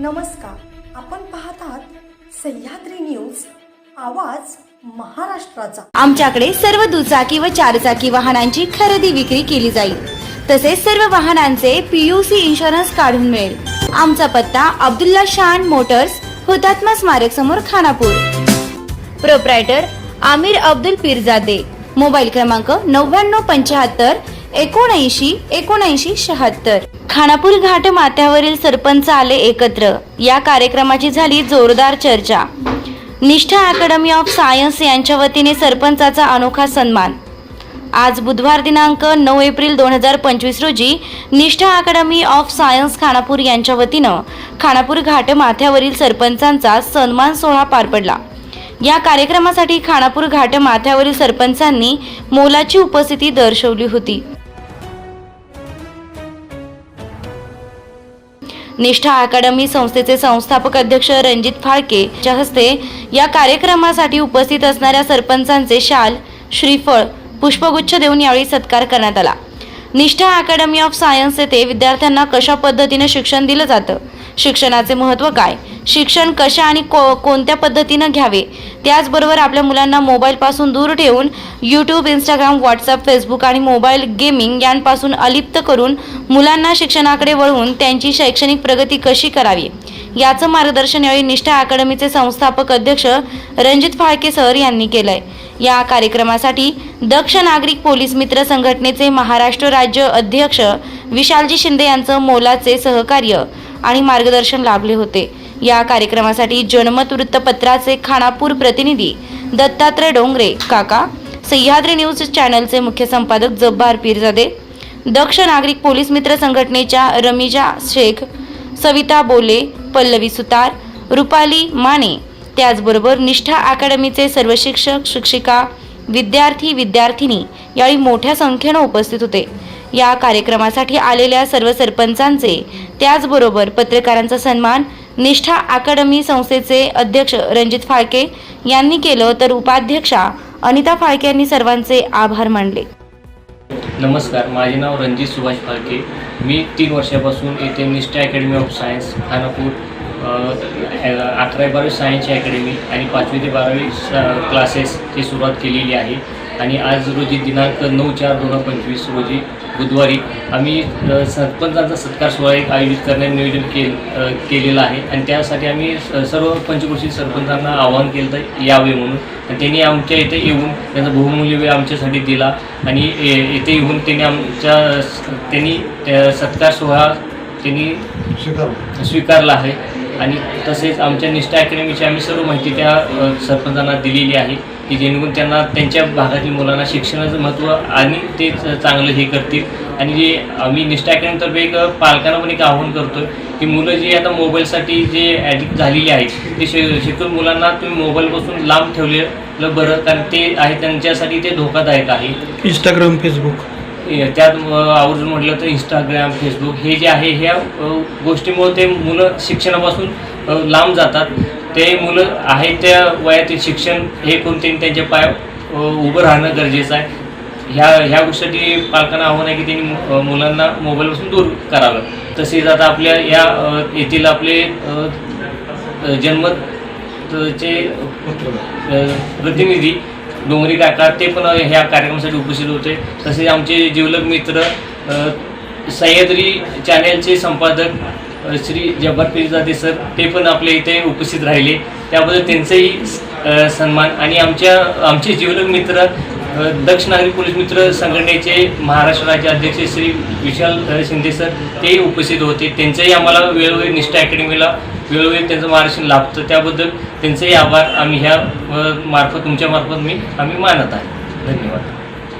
नमस्कार. आपण पाहत आहात सह्याद्री न्यूज आवाज महाराष्ट्राचा. आमच्याकडे सर्व दुचाकी व चारचाकी वाहनांची खरेदी विक्री केली जाईल. तसेच सर्व वाहनांचे पीयूसी इन्शुरन्स काढून मिळेल. आमचा पत्ता अब्दुल्ला शान मोटर्स हुतात्मा स्मारक समोर खानापूर. प्रोप्रायटर आमिर अब्दुल पिरजादे. मोबाईल क्रमांक नव्याण्णव पंच्याहत्तर एकोणऐंशी एकोणऐंशी शहात्तर. खानापूर घाट माथ्यावरील सरपंच आले एकत्र. या कार्यक्रमाची झाली जोरदार चर्चा. निष्ठा अकॅडमी ऑफ सायन्स यांच्या वतीने सरपंचाचा अनोखा सन्मान. आज बुधवार दिनांक नऊ एप्रिल दोन हजार पंचवीस रोजी निष्ठा अकॅडमी ऑफ सायन्स खानापूर यांच्या वतीनं खानापूर घाट माथ्यावरील सरपंचांचा सन्मान सोहळा पार पडला. या कार्यक्रमासाठी खानापूर घाट माथ्यावरील सरपंचांनी मोलाची उपस्थिती दर्शवली होती. निष्ठा अकॅडमी संस्थेचे संस्थापक अध्यक्ष रणजित फाळके यांच्या हस्ते या कार्यक्रमासाठी उपस्थित असणाऱ्या सरपंचांचे शाल श्रीफळ पुष्पगुच्छ देऊन यावेळी सत्कार करण्यात आला. निष्ठा अकॅडमी ऑफ सायन्स येथे विद्यार्थ्यांना कशा पद्धतीने शिक्षण दिलं जातं? शिक्षणाचे महत्त्व काय? शिक्षण कशा आणि को कोणत्या पद्धतीनं घ्यावे? त्याचबरोबर आपल्या मुलांना मोबाईलपासून दूर ठेवून यूट्यूब इंस्टाग्राम व्हॉट्सअप फेसबुक आणि मोबाईल गेमिंग यांपासून अलिप्त करून मुलांना शिक्षणाकडे वळवून त्यांची शैक्षणिक प्रगती कशी करावी? याचं मार्गदर्शन यावेळी निष्ठा अकॅडमीचे संस्थापक अध्यक्ष रणजित फाळके सर यांनी केलंय. या कार्यक्रमासाठी दक्ष नागरिक पोलीस मित्र संघटनेचे महाराष्ट्र राज्य अध्यक्ष विशालजी शिंदे यांचं मोलाचे सहकार्य आणि मार्गदर्शन लाभले होते. या कार्यक्रमासाठी जनमत वृत्तपत्राचे खानापूर प्रतिनिधी दत्तात्रय डोंगरे काका सह्याद्री न्यूज चॅनलचे मुख्य संपादक जब्बार पीरजादे दक्ष नागरिक पोलीस मित्र संघटनेच्या रमिजा शेख सविता बोले पल्लवी सुतार रुपाली माने त्याचबरोबर निष्ठा अकॅडमीचे सर्व शिक्षक शिक्षिका विद्यार्थी विद्यार्थिनी यावेळी मोठ्या संख्येनं उपस्थित होते. या कार्यक्रमासाठी आलेल्या सर्व सरपंचांचे त्याचबरोबर पत्रकारांचा सन्मान निष्ठा अकॅडमी संस्थेचे अध्यक्ष रणजित फाळके यांनी केलं तर उपाध्यक्षा अनिता फाळके यांनी सर्वांचे आभार मानले. नमस्कार माझे नाव रणजित सुभाष फाळके. मी तीन वर्षापासून येथे Nishtha academy of science Khanapur अ, अकरावी बारावी सायन्सची अकॅडमी आणि पाचवी ते बारावी स- क्लासेसची सुरुवात केलेली आहे. आणि आज रोजी दिनांक नऊ चार दोन हजार पंचवीस रोजी बुधवारी आम्ही सरपंचांचा सत्कार सोहळा एक आयोजित करण्याचे नियोजन केल केलेलं आहे. आणि त्यासाठी आम्ही स- सर्व पंचकृषी सरपंचांना आवाहन केलं तर यावे म्हणून. आणि त्यांनी आमच्या इथे येऊन त्यांचा बहुमूल्य वेळ आमच्यासाठी दिला. आणि ए- येथे येऊन त्यांनी आमच्या स- त्यांनी त्या सत्कार सोहळा त्यांनी स्वीकारला. आहे. आणि तसेच आमच्या निष्ठा अकॅडमीची आम्ही सर्व माहिती त्या सरपंचांना दिलेली आहे. की जेणेकरून त्यांना त्यांच्या भागातील मुलांना शिक्षणाचं महत्त्व आणि ते चांगलं हे करतील. आणि जे आम्ही निष्ठा अकॅडमीतर्फे एक पालकांना पण एक आवाहन करतो की मुलं जी आता मोबाईलसाठी जे ॲडिक्ट झालेली आहेत ते शे शिकून मुलांना तुम्ही मोबाईलपासून लांब ठेवलेलं बरं. कारण ते आहे त्यांच्यासाठी ते धोकादायक आहे. इंस्टाग्राम फेसबुक त्यात आवर्जून म्हटलं तर इंस्टाग्राम फेसबुक हे जे आहे ह्या गोष्टीमुळे ते मुलं शिक्षणापासून लांब जातात. ते मुलं आहे त्या वयातील शिक्षण हे कोणते त्यांच्या पाय उभं राहणं गरजेचं आहे. ह्या ह्या गोष्टीसाठी पालकांना आव्हान आहे की त्यांनी मु- मुलांना मोबाईलपासून दूर करावं. तसेच आता आपल्या या येथील आपले जन्मचे जन्मतचे प्रतिनिधी डोंगरी काका ते पण ह्या कार्यक्रमासाठी उपस्थित होते. तसेच आमचे जिवलग मित्र सह्याद्री चॅनेलचे संपादक श्री जब्बार पिरजादे सर ते पण आपल्या इथे उपस्थित राहिले. त्याबद्दल त्यांचंही सन्मान आणि आमच्या आमचे जिवलग मित्र दक्ष नागरिक पोलीस मित्र संघटनेचे महाराष्ट्र राज्य अध्यक्ष श्री विशाल शिंदे सर तेही उपस्थित होते. त्यांचंही आम्हाला वेळोवेळी निष्ठा अकॅडमीला वेळोवेळी त्यांचं मार्गदर्शन लाभतं. त्याबद्दल त्यांचेही आभार. आम्ही ह्या मार्फत तुमच्यामार्फत मी आम्ही मानत आहे. धन्यवाद.